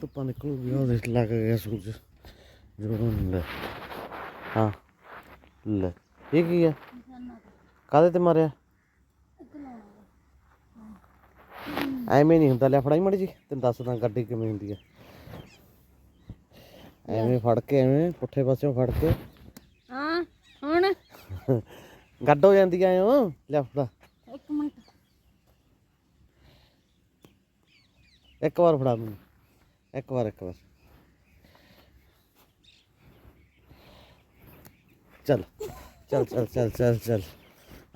ਧੁੱਪਾਂ ਨਿਕਲੂਗੀ ਉਹ ਦੇਖ ਲੱਗ ਗਿਆ ਸੂਰਜ ਜਦੋਂ ਲੈ ਹਾਂ ਲੈ ਇਹ ਕੀ ਆ ਕਾਦੇ ਤੇ ਮਾਰਿਆ ਐਵੇਂ ਨਹੀਂ ਹੁੰਦਾ ਲੈ ਫੜਾਈ ਮੜੀ ਜੀ ਤੈਨੂੰ ਦੱਸਦਾ ਗੱਡੀ ਕਿਵੇਂ ਹੁੰਦੀ ਆ ਐਵੇਂ ਫੜ ਕੇ ਐਵੇਂ ਪੁੱਠੇ ਪਾਸਿਓਂ ਫੜ ਕੇ ਹਾਂ ਹੁਣ ਗੱਡ ਹੋ ਜਾਂਦੀ ਐ ਉਹ ਲੈ ਫੜਾ ਇੱਕ ਮਿੰਟ ਇੱਕ ਵਾਰ ਫੜਾ ਮੈਨੂੰ ਇੱਕ ਵਾਰ ਇੱਕ ਵਾਰ। ਚੱਲ ਚੱਲ ਚੱਲ ਚੱਲ ਚੱਲ ਚੱਲ।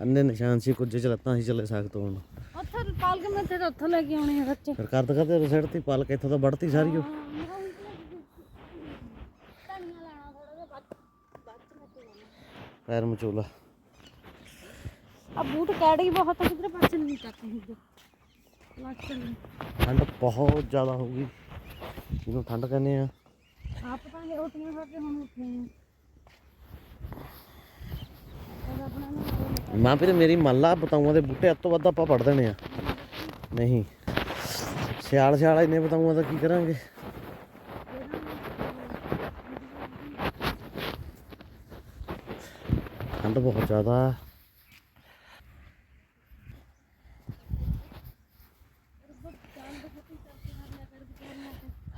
ਅੰਨੇ ਨਿਸ਼ਾਨ ਸੀ ਕੁਝ ਚਲਤਾ ਸੀ ਚੱਲੇ ਸਕਤ ਹੁਣ ਉੱਥੇ ਪਾਲ ਕੇ ਮੈਂ ਤੇਰੇ ਉੱਥੋਂ ਲੈ ਕੇ ਆਉਣੀ ਆ ਸੱਚ। ਫਿਰ ਕਰਦੇ ਕਰਦੇ ਰਸੜ ਤੇ ਪਾਲ ਕੇ ਇੱਥੋਂ ਤਾਂ ਵੜਤੀ ਸਾਰੀ ਉਹ। ਪੈਰ ਮਚੋਲਾ। ਆ ਬੂਟ ਕੈੜੀ ਬਹੁਤ ਆ ਕਿਧਰੇ ਪਾਸੇ ਨਹੀਂ ਚੱਕ ਹੁੰਦੇ ਲੱਗ ਚੱਲੀ ਠੰਡ ਬਹੁਤ ਜ਼ਿਆਦਾ ਹੋ ਗਈ। ਜਿਹਨੂੰ ਠੰਡ ਕਹਿੰਦੇ ਆ। ਆਪ ਤਾਂ ਇਹ ਰੋਟੀਆਂ ਖਾ ਕੇ ਹੁਣ ਉੱਠੇ ਆ। ਮਾਂ ਵੀਰੇ ਮੇਰੀ ਮੰਨ ਲਾ ਬਤਾਊਆਂ ਦੇ ਬੂਟੇ ਅੱਤੋਂ ਵੱਧ ਆਪਾਂ ਪੜ ਦੇਣੇ ਆ। ਨਹੀਂ ਸਿਆਲ ਸਿਆਲ ਇੰਨੇ ਬਤਾਊਆਂ ਦਾ ਕੀ ਕਰਾਂਗੇ? ਠੰਡ ਬਹੁਤ ਜ਼ਿਆਦਾ।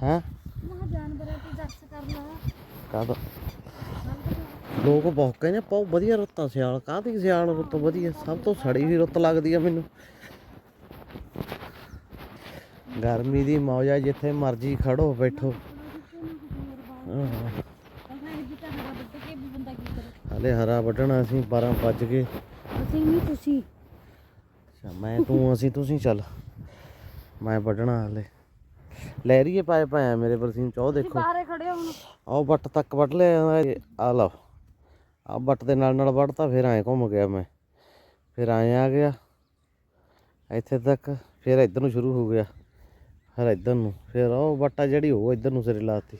ਹੈ? ਮਾ ਜਾਨਵਰਾਂ ਤੇ ਦੱਸ ਕਰ ਲਾ। ਕਾਹਦਾ? ਲੋਕ ਬਹੁਤ ਕਹਿੰਦੇ ਪਾਉ ਵਧੀਆ ਰੁੱਤਾਂ ਸਿਆਲ। ਕਾਹਦੀ ਸਿਆਲ ਰੁੱਤ ਵਧੀਆ? ਸਭ ਤੋਂ ਸੜੀ ਵੀ ਰੁੱਤ ਲੱਗਦੀ ਆ ਮੈਨੂੰ। ਗਰਮੀ ਦੀ ਮੌਜ ਆ ਜਿੱਥੇ ਮਰਜ਼ੀ ਖੜੋ ਬੈਠੋ। ਹਲੇ ਹਰਾ ਵੱਢਣਾ ਅਸੀਂ 12 ਵੱਜ ਗਏ। ਅਸੀਂ ਨਹੀਂ ਤੁਸੀਂ। ਅੱਛਾ ਮੈਂ ਤੂੰ ਅਸੀਂ ਤੁਸੀਂ ਚੱਲ। ਮੈਂ ਵੱਢਣਾ ਹਲੇ। ਲਹਿਰੀਏ ਪਾਏ ਪਏ ਆ ਮੇਰੇ ਬਰਸੀਨ ਚ ਉਹ ਦੇਖੋ। ਬਾਹਰੇ ਖੜੇ ਹੋ ਹੁਣ। ਆਹ ਬੱਟ ਤੱਕ ਵੱਢ ਲਿਆ ਆ ਲਓ। ਆ ਬੱਟ ਦੇ ਨਾਲ ਨਾਲ ਵੱਢਤਾ ਫਿਰ ਐਂ ਘੁੰਮ ਗਿਆ ਮੈਂ। ਫਿਰ ਐਂ ਆ ਗਿਆ। ਇੱਥੇ ਤੱਕ ਫਿਰ ਇੱਧਰ ਨੂੰ ਸ਼ੁਰੂ ਹੋ ਗਿਆ। ਫਿਰ ਇੱਧਰ ਨੂੰ। ਫਿਰ ਉਹ ਬੱਟਾ ਜਿਹੜੀ ਉਹ ਇੱਧਰ ਨੂੰ ਸਿਰੇ ਲਾਤੀ।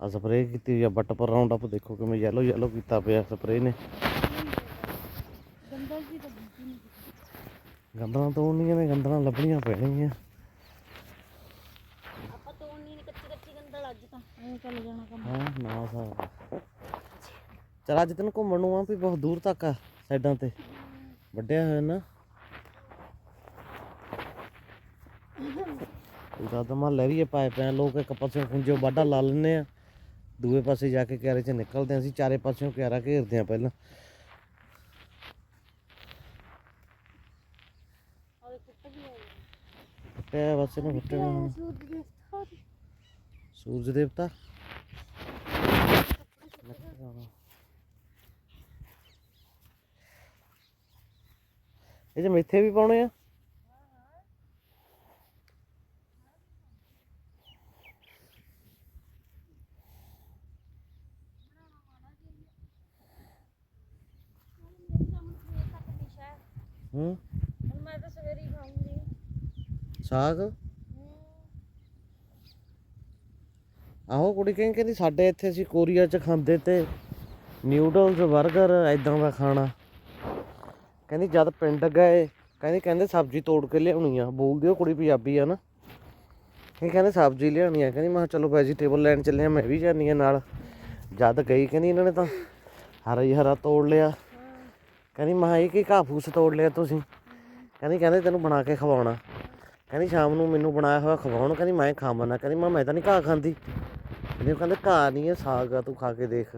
ਆ ਸਪਰੇਅ ਕੀਤੀ ਹੋਈ ਆ ਬੱਟ ਪਰ ਰਾਉਂਡ ਅਪ ਦੇਖੋ ਕਿਵੇਂ ਯੈਲੋ ਯੈਲੋ ਕੀਤਾ ਪਿਆ ਸਪਰੇਅ ਨੇ ਗੰਦਲ ਜੀ ਤਾਂ ਬੀਤੀ ਨਹੀਂ ਗੰਦਲਾਂ ਤੋੜਨੀਆਂ ਨੇ ਗੰਦਲਾਂ ਲੱਭਣੀਆਂ ਪੈਣਗੀਆਂ। ਆਪਾਂ ਤੋੜਨੀ ਨਹੀਂ ਕੱਚੀ ਕੱਚੀ ਗੰਦਲ ਅੱਜ ਤਾਂ। ਐਂ ਚੱਲ ਜਾਣਾ ਕੰਮ। ਹਾਂ ਨਾ ਸਾਹਿਬ ਚਲ ਅੱਜ ਤੈਨੂੰ ਘੁੰਮਣ ਨੂੰ ਆ ਵੀ ਬਹੁਤ ਦੂਰ ਤੱਕ ਆ ਸਾਈਡਾਂ ਤੇ। ਵੱਡਿਆ ਹੋਇਆ ਨਾ। ਤਾਂ ਮਾ ਲਹਿਰੀਏ ਪਾਏ ਪਏ ਆ, ਲੋਕ ਇੱਕ ਪਾਸੇ ਖੁੰਝੋ ਵਾਢਾ ਲਾ ਲੈਂਦੇ ਆ। ਦੂਏ ਪਾਸੇ ਜਾ ਕੇ ਕਿਆਰੇ 'ਚ ਨਿਕਲਦੇ ਆ ਅਸੀਂ ਚਾਰੇ ਪਾਸਿਓਂ ਕਿਆਰਾ ਘੇਰਦੇ ਆ ਪਹਿਲਾਂ ਔਰ ਕੁੱਟ ਵੀ ਆਈ ਫੁੱਟਿਆ ਬਸ ਇਹਨੂੰ ਫੁੱਟਣਾ ਸੂਰਜ ਦੇਵਤਾ? ਇਹ ਜੇ ਮੇਥੇ ਵੀ ਪਾਉਣੇ ਆ। ਹੂੰ ਮੈਂ ਤਾਂ ਸਵੇਰੇ ਹੀ ਖਾਊਂਗੀ। ਸਾਗ। ਆਹੋ ਕੁੜੀ ਕਹਿੰਦੀ ਕਹਿੰਦੀ ਸਾਡੇ ਇੱਥੇ ਅਸੀਂ ਕੋਰੀਆ 'ਚ ਖਾਂਦੇ ਤੇ ਨਿਊਡਲਸ 버ਗਰ ਐਦਾਂ ਦਾ ਖਾਣਾ। ਕਹਿੰਦੀ ਜਦ ਪਿੰਡ ਗਏ, ਕਹਿੰਦੀ ਕਹਿੰਦੇ ਸਬਜ਼ੀ ਤੋੜ ਕੇ ਲਿਆਉਣੀ ਆ। ਬੋਲਦੀ ਉਹ ਕੁੜੀ ਪੰਜਾਬੀ ਆ ਨਾ। ਇਹ ਕਹਿੰਦੇ ਸਬਜ਼ੀ ਲਿਆਉਣੀ ਆ। ਕਹਿੰਦੀ ਮੈਂ ਕਿਹਾ ਚਲੋ ਵੈਜੀਟੇਬਲ ਲੈਣ ਚੱਲੇ ਆ, ਮੈਂ ਵੀ ਜਾਨੀ ਆ ਨਾਲ। ਜਦ ਗਈ ਕਹਿੰਦੀ ਇਹਨਾਂ ਨੇ ਤਾਂ ਹਰਾ ਹੀ ਹਰਾ ਤੋੜ ਲਿਆ। ਕਹਿੰਦੀ ਮੈਂ ਇਹ ਕੀ ਘਾਹ ਫੂਸ ਤੋੜ ਲਿਆ ਤੁਸੀਂ? ਕਹਿੰਦੀ ਕਹਿੰਦੇ ਤੈਨੂੰ ਬਣਾ ਕੇ ਖਵਾਉਣਾ। ਕਹਿੰਦੀ ਸ਼ਾਮ ਨੂੰ ਮੈਨੂੰ ਬਣਾਇਆ ਹੋਇਆ ਖਵਾਉਣ, ਕਹਿੰਦੀ ਮੈਂ ਖਾਵਾਂ ਨਾ, ਕਹਿੰਦੀ ਮੈਂ ਮੈਂ ਤਾਂ ਨਹੀਂ ਘਾਹ ਖਾਂਦੀ। ਕਹਿੰਦੀ ਉਹ ਕਹਿੰਦੇ ਘਾਹ ਨਹੀਂ ਇਹ ਸਾਗ ਆ ਤੂੰ ਖਾ ਕੇ ਦੇਖ।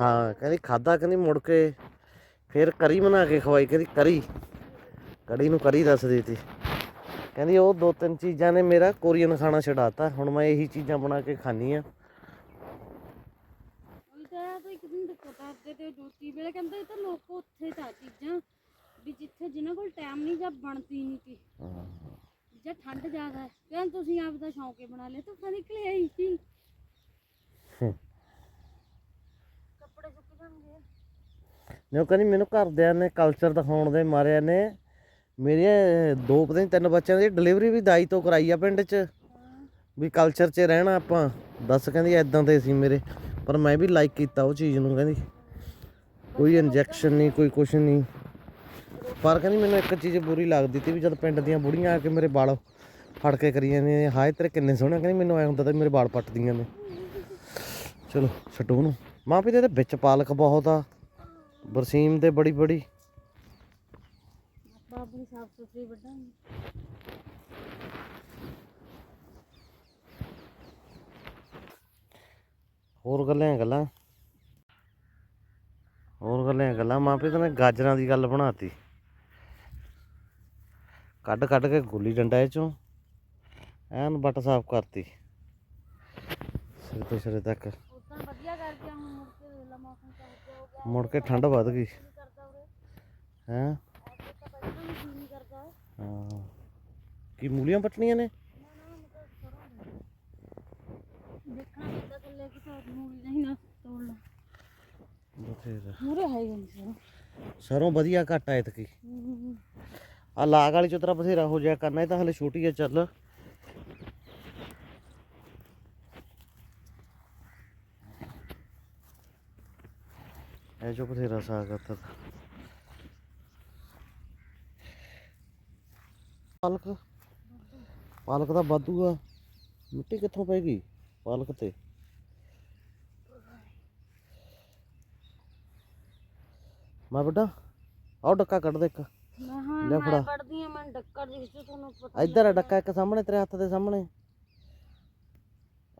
ਹਾਂ, ਕਹਿੰਦੀ ਖਾਦਾ ਕਹਿੰਦੀ ਮੁੜ ਕੇ ਫਿਰ ਕਰੀ ਬਣਾ ਕੇ ਖਵਾਈ, ਕਹਿੰਦੀ ਕਰੀ। ਕੜੀ ਨੂੰ ਕਰੀ ਦੱਸ ਦਿੱਤੀ। ਕਹਿੰਦੀ ਉਹ ਦੋ ਤਿੰਨ ਚੀਜ਼ਾਂ ਨੇ ਮੇਰਾ, ਕੋਰੀਅਨ ਖਾਣਾ ਛਡਾਤਾ, ਹੁਣ ਮੈਂ ਇਹੀ ਚੀਜ਼ਾਂ ਬਣਾ ਕੇ ਖਾਣੀ ਆ ਉਹੀ ਤਾਂ ਇੱਕ ਦਿਨ ਦੇਖੋ ਤਾਂ ਤੇ ਜੋਤੀ ਵੇਲੇ ਕਹਿੰਦਾ ਇਹ ਤਾਂ ਲੋਕ ਉੱਥੇ ਤਾਂ ਚੀਜ਼ਾਂ ਵੀ ਜਿੱਥੇ ਜਿਨ੍ਹਾਂ ਕੋਲ ਟਾਈਮ ਨਹੀਂ ਜਾਂ ਬਣਦੀ ਨਹੀਂ ਕਿ ਜਾਂ ਠੰਡ ਜ਼ਿਆਦਾ ਹੈ ਕਹਿੰਦੇ ਤੁਸੀਂ ਆਪ ਦਾ ਸ਼ੌਂਕੇ ਬਣਾ ਲਿਆ ਧੁੱਪਾਂ ਨਿਕਲੇ ਆਈ ਸੀ। ਕੱਪੜੇ ਸੁੱਕ ਜਾਣਗੇ। ਨੇ ਉਹ ਕਹਿੰਦੀ ਮੈਨੂੰ ਘਰਦਿਆਂ ਨੇ ਕਲਚਰ ਦਿਖਾਉਣ ਦੇ ਮਾਰਿਆ ਨੇ। ਮੇਰੇ ਦੋ ਪਤਾ ਨਹੀਂ ਤਿੰਨ ਬੱਚਿਆਂ ਦੀ ਡਿਲੀਵਰੀ ਵੀ ਦਾਈ ਤੋਂ ਕਰਾਈ ਆ ਪਿੰਡ 'ਚ। ਵੀ ਕਲਚਰ 'ਚ ਰਹਿਣਾ ਆਪਾਂ ਦੱਸ ਕਹਿੰਦੀ ਐਦਾਂ ਦੇ ਸੀ ਮੇਰੇ ਪਰ ਮੈਂ ਵੀ ਲਾਈਕ ਕੀਤਾ ਉਹ ਚੀਜ਼ ਨੂੰ ਕਹਿੰਦੀ। ਕੋਈ ਇੰਜੈਕਸ਼ਨ ਨਹੀਂ ਕੋਈ ਕੁਛ ਨਹੀਂ ਪਰ ਕਹਿੰਦੀ ਮੈਨੂੰ ਇੱਕ ਚੀਜ਼ ਬੁਰੀ ਲੱਗਦੀ ਤੀ ਵੀ ਜਦ ਪਿੰਡ ਦੀਆਂ ਬੁੜੀਆਂ ਆ ਕੇ ਮੇਰੇ ਵਾਲ ਫੜ ਕੇ ਕਰੀਆਂ ਨੇ ਹਾਏ ਤੇਰੇ ਕਿੰਨੇ ਸੋਹਣੇ ਕਹਿੰਦੀ ਮੈਨੂੰ ਐ ਹੁੰਦਾ ਤਾਂ ਮੇਰੇ ਵਾਲ ਪੱਟਦੀਆਂ ਨੇ। ਚਲੋ ਛੱਡੋ ਉਹਨੂੰ। ਮਾਂ ਵੀ ਇਹਦੇ ਵਿੱਚ ਪਾਲਕ ਬਹੁਤ ਆ। ਬਰਸੀਮ ਦੇ ਬੜੀ ਬੜੀ। ਆਪਾਂ ਆਪਣੀ ਸਾਫ਼ ਸੁਥਰੀ ਵੱਢਾਂਗੇ। ਹੋਰ ਗੱਲਾਂ ਗੱਲਾਂ? ਹੋਰ ਗੱਲਾਂ ਗੱਲਾਂ। ਮਾਂ ਪਿਓ ਨੇ ਗਾਜਰਾਂ ਦੀ ਗੱਲ ਬਣਾਤੀ। ਕੱਢ ਕੱਢ ਕੇ ਗੁੱਲੀ ਡੰਡਾ ਇਹ ਚੋਂ। ਐਨ ਬੱਟ ਸਾਫ਼ ਕਰਤੀ। ਸਿਰ ਤੋਂ ਸਿਰੇ ਤੱਕ। ਉਦਾਂ ਵਧੀਆ ਕਰਕੇ ਹੁਣ ਮੁੜ ਕੇ ਮੁੜ ਠੰਡ ਵੱਧ ਗਈ। ਹੈਂ? ਕੀ ਮੂਲੀਆਂ ਪਟਣੀਆਂ ਨੇ? ਦੇਖਣਾ ਕਿੱਦਾਂ ਥੱਲੇ ਕਿ ਤਾਂ ਮੂਲੀ ਨਹੀਂ ਨਾ ਤੋੜ ਲਾ। ਬਥੇਰਾ। ਮੂਰੇ ਹੈ ਨਹੀਂ ਸਰੋਂ। ਵਧੀਆ ਘੱਟ ਇਤਕੀ। ਆ ਲਾਗ ਵਾਲੀ ਚੋਂ ਤੇਰਾ ਬਥੇਰਾ ਹੋ ਜਾਇਆ ਕਰਨਾ, ਇਹ ਤਾਂ ਹਲੇ ਛੋਟੀ ਆ, ਚੱਲ। ਇਹ ਜੋ ਬਥੇਰਾ ਸਾਗ ਆ ਪਾਲਕ ਪਾਲਕ ਦਾ ਵਾਧੂ ਆ। ਮਿੱਟੀ ਕਿੱਥੋਂ ਪੈ ਪਾਲਕ ਤੇ? ਮੈਂ ਵੱਡਾ ਆਓ ਡੱਕਾ ਕੱਢ ਦੇ ਇੱਕ। ਹਾਂ ਲੈ ਫੜਾ। ਮੈਂ ਪੜਦੀ ਆ ਮੈਂ ਡੱਕਰ ਤੋਂ ਤੁਹਾਨੂੰ ਪਤਾ ਇੱਧਰ ਆ ਡੱਕਾ ਇੱਕ ਸਾਹਮਣੇ ਤੇਰੇ ਹੱਥ ਦੇ ਸਾਹਮਣੇ।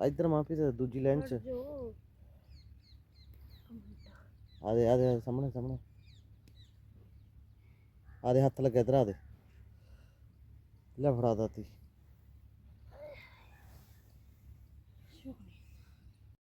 ਇੱਧਰ ਮਾਪੀ ਤੇ ਦੂਜੀ ਲਾਈਨ 'ਚ। ਜੋ। ਆ ਦੇ ਆ ਦੇ ਆ ਦੇ, ਸਾਹਮਣੇ ਸਾਹਮਣੇ। ਆ ਦੇ ਹੱਥ ਲੱਗਿਆ ਇਧਰ ਆ ਦੇ। ਲੈ ਫੜਾ ਦਾਤੀ।